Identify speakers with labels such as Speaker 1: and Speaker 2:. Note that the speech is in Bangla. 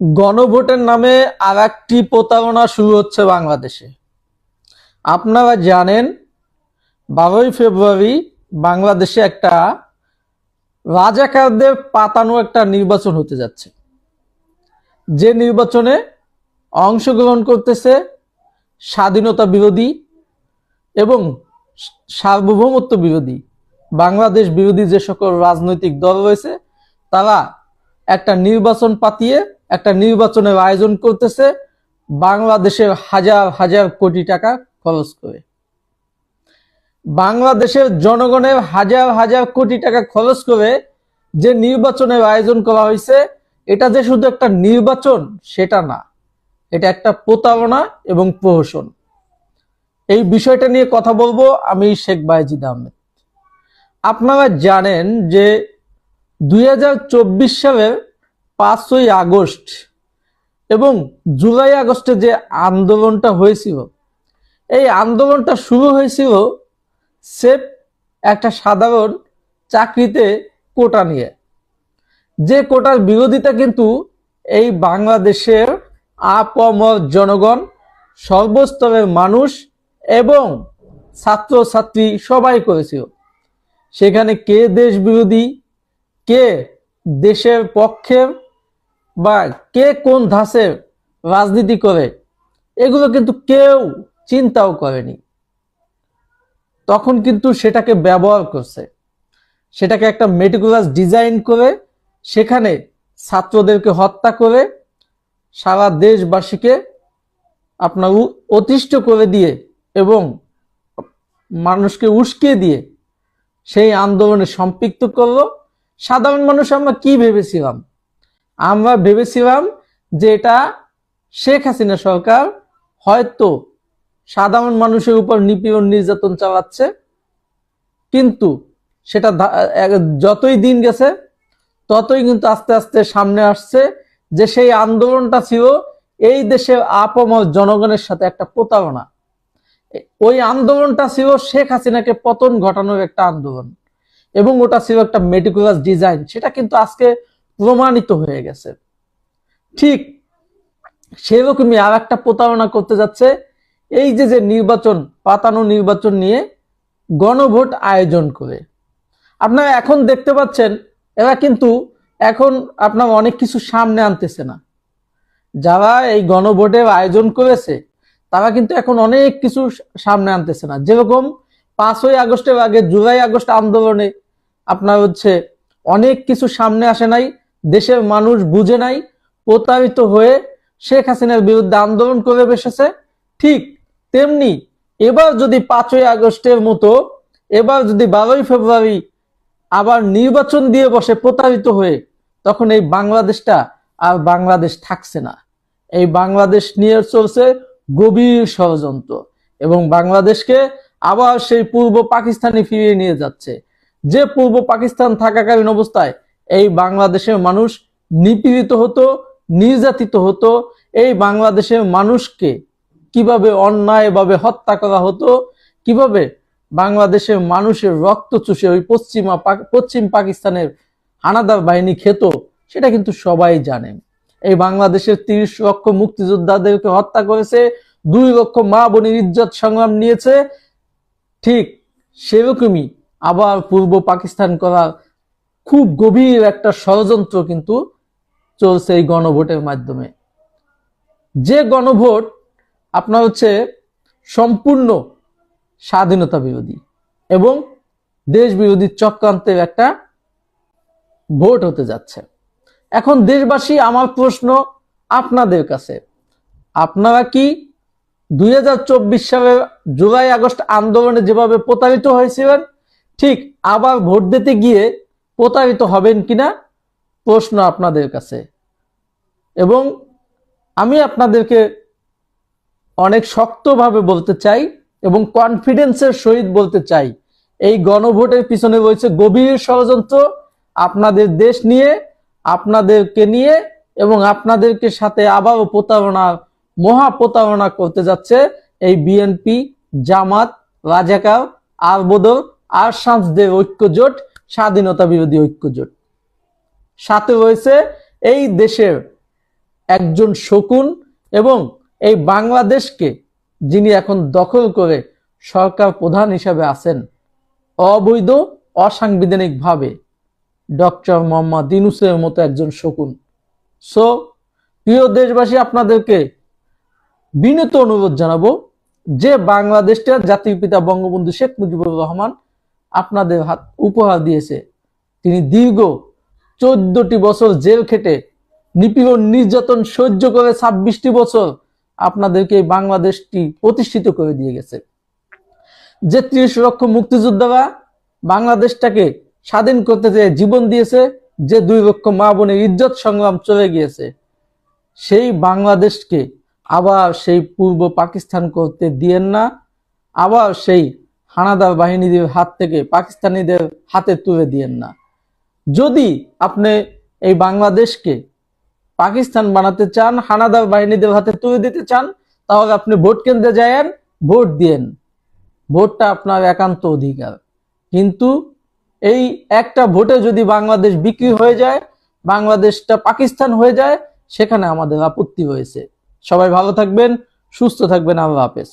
Speaker 1: গণভোটের নামে আর একটি প্রতারণা শুরু হচ্ছে বাংলাদেশে। আপনারা জানেন, বারোই ফেব্রুয়ারি বাংলাদেশে একটা রাজাকারদের পাতানো একটা নির্বাচন হতে যাচ্ছে। যে নির্বাচনে অংশগ্রহণ করতেছে স্বাধীনতা বিরোধী এবং সার্বভৌমত্ব বিরোধী বাংলাদেশ বিরোধী যে সকল রাজনৈতিক দল রয়েছে, তারা একটা নির্বাচন পাতিয়ে একটা নির্বাচনের আয়োজন করতেছে, বাংলাদেশের হাজার হাজার কোটি টাকা খরচ করে। বাংলাদেশের জনগণের হাজার হাজার কোটি টাকা খরচ করে যে নির্বাচনের আয়োজন করা হয়েছে, এটা যে শুধু একটা নির্বাচন, সেটা না। এটা একটা প্রতারণা এবং প্রহসন। এই বিষয়টা নিয়ে কথা বলব আমি শেখ বাইজিদ আহমেদ। আপনারা জানেন যে দুই সালের পাঁচই আগস্ট এবং জুলাই আগস্টে যে আন্দোলনটা হয়েছিল, এই আন্দোলনটা শুরু হয়েছিল সেফ একটা সাধারণ চাকরিতে কোটা নিয়ে। যে কোটার বিরোধিতা কিন্তু এই বাংলাদেশের আপমর জনগণ, সর্বস্তরের মানুষ এবং ছাত্র ছাত্রী সবাই করেছিল। সেখানে কে দেশ বিরোধী কে দেশের পক্ষে বা কে কোন ধাসের রাজনীতি করে, এগুলো কিন্তু কেউ চিন্তাও করেনি। তখন কিন্তু সেটাকে ব্যবহার করছে। সেটাকে একটা মেটিকুলাস ডিজাইন করে, সেখানে ছাত্রদেরকে হত্যা করে সারা দেশবাসীকে আপনার অতিষ্ঠ করে দিয়ে এবং মানুষকে উস্কিয়ে দিয়ে সেই আন্দোলনে সম্পৃক্ত করল। সাধারণ মানুষ আমরা কি ভেবেছিলাম? আমরা ভেবেছিলাম যে এটা শেখ হাসিনা সরকার হয়তো সাধারণ মানুষের উপর নিপীড়ন নির্যাতন চালাচ্ছে, কিন্তু সেটা যতই দিন গেছে, ততই কিন্তু আস্তে আস্তে সামনে আসছে যে সেই আন্দোলনটা ছিল এই দেশের আপমর জনগণের সাথে একটা প্রতারণা। ওই আন্দোলনটা ছিল শেখ হাসিনাকে পতন ঘটানোর একটা আন্দোলন এবং ওটা ছিল একটা মেটিকুলাস ডিজাইন সেটা কিন্তু আজকে প্রমাণিত হয়ে গেছে। ঠিক সেরকমই আর একটা প্রতারণা করতে যাচ্ছে, এই যে যে নির্বাচন, পাতানো নির্বাচন নিয়ে গণভোট আয়োজন করে। আপনারা এখন দেখতে পাচ্ছেন, এরা কিন্তু এখন আপনার অনেক কিছু সামনে আনতেছে না। যারা এই গণভোটের আয়োজন করেছে, তারা কিন্তু এখন অনেক কিছু সামনে আনতেছে না। যেরকম পাঁচই আগস্টের আগে জুলাই আগস্ট আন্দোলনে আপনার হচ্ছে অনেক কিছু সামনে আসে নাই দেশের মানুষ বুঝে নাই, প্রতারিত হয়ে শেখ হাসিনার বিরুদ্ধে আন্দোলন করে বসেছে। ঠিক তেমনি এবার যদি পাঁচই আগস্টের মতো, এবার যদি বারোই ফেব্রুয়ারি আবার নির্বাচন দিয়ে বসে প্রতারিত হয়ে, তখন এই বাংলাদেশটা আর বাংলাদেশ থাকছে না। এই বাংলাদেশ নিয়ে চলছে গভীর ষড়যন্ত্র এবং বাংলাদেশকে আবার সেই পূর্ব পাকিস্তানে ফিরিয়ে নিয়ে যাচ্ছে। যে পূর্ব পাকিস্তান থাকাকালীন অবস্থায় এই বাংলাদেশের মানুষ নিপীড়িত হতো, নির্যাতিত হতো। এই বাংলাদেশের মানুষকে কীভাবে অন্যায়ভাবে হত্যা করা হতো, কীভাবে বাংলাদেশের মানুষের রক্ত চুষে ওই পশ্চিমা পশ্চিম পাকিস্তানের হানাদার বাহিনী খেত, সেটা কিন্তু সবাই জানেন এই বাংলাদেশের তিরিশ লক্ষ মুক্তিযোদ্ধাদেরকে হত্যা করেছে, দুই লক্ষ মা বোনের ইজ্জত সংগ্রাম নিয়েছে। ঠিক সেরকমই আবার পূর্ব পাকিস্তান করার খুব গভীর একটা ষড়যন্ত্র কিন্তু চলছে এই গণভোটের মাধ্যমে। যে গণভোট আপনার হচ্ছে সম্পূর্ণ স্বাধীনতা বিরোধী এবং দেশ বিরোধী চক্রান্তের একটা ভোট হতে যাচ্ছে। এখন দেশবাসী, আমার প্রশ্ন আপনাদের কাছে, আপনারা কি দুই হাজার চব্বিশ সালের জুলাই আগস্ট আন্দোলনে যেভাবে প্রতারিত হয়েছিলেন, ঠিক আবার ভোট দিতে গিয়ে প্রতারিত হবেন কিনা প্রশ্ন আপনাদের কাছে। এবং আমি আপনাদেরকে অনেক শক্তভাবে বলতে চাই এবং কনফিডেন্সের সহিত বলতে চাই। এই গণভোটের পিছনে রয়েছে গভীর ষড়যন্ত্র আপনাদের দেশ নিয়ে, আপনাদেরকে নিয়ে এবং আপনাদেরকে সাথে আবারও প্রতারণা, মহা প্রতারণা করতে যাচ্ছে এই বিএনপি, জামাত, রাজাকার আর বদল আর সাঁসদের ঐক্যজোট স্বাধীনতা বিরোধী ঐক্যজোট সাথে রয়েছে এই দেশের একজন শকুন এবং এই বাংলাদেশকে যিনি এখন দখল করে সরকার প্রধান হিসাবে আছেন অবৈধ, অসাংবিধানিকভাবে ডক্টর মোহাম্মদ ইনুসের মতো একজন শকুন। সো প্রিয় দেশবাসী, আপনাদেরকে বিনীত অনুরোধ জানাব যে বাংলাদেশটা জাতির পিতা বঙ্গবন্ধু শেখ মুজিবুর রহমান আপনাদের হাত উপহার দিয়েছে। তিনি দীর্ঘ চোদ্দটি বছর জেল খেটে নিপীড়ন নির্যাতন সহ্য করে ছাব্বিশটি বছর আপনাদেরকে বাংলাদেশটি প্রতিষ্ঠিত করে দিয়ে গেছে। যে ত্রিশ লক্ষ মুক্তিযোদ্ধারা বাংলাদেশটাকে স্বাধীন করতে চেয়ে জীবন দিয়েছে, যে দুই লক্ষ মা বোনের ইজ্জত সংগ্রাম চলে গিয়েছে, সেই বাংলাদেশকে আবার সেই পূর্ব পাকিস্তান করতে দিয়েন না, আবার সেই হানাদার বাহিনীদের হাত থেকে পাকিস্তানিদের হাতে তুলে দিয়েন না। যদি আপনি এই বাংলাদেশকে পাকিস্তান বানাতে চান, হানাদার বাহিনীদের হাতে তুলে দিতে চান, তাহলে আপনি ভোট কেন্দ্রে যায়েন, ভোট দিয়েন। ভোটটা আপনার একান্ত অধিকার। কিন্তু এই একটা ভোটে যদি বাংলাদেশ বিক্রি হয়ে যায়, বাংলাদেশটা পাকিস্তান হয়ে যায়, সেখানে আমাদের আপত্তি হয়েছে সবাই ভালো থাকবেন, সুস্থ থাকবেন, আল্লাহ হাফেজ।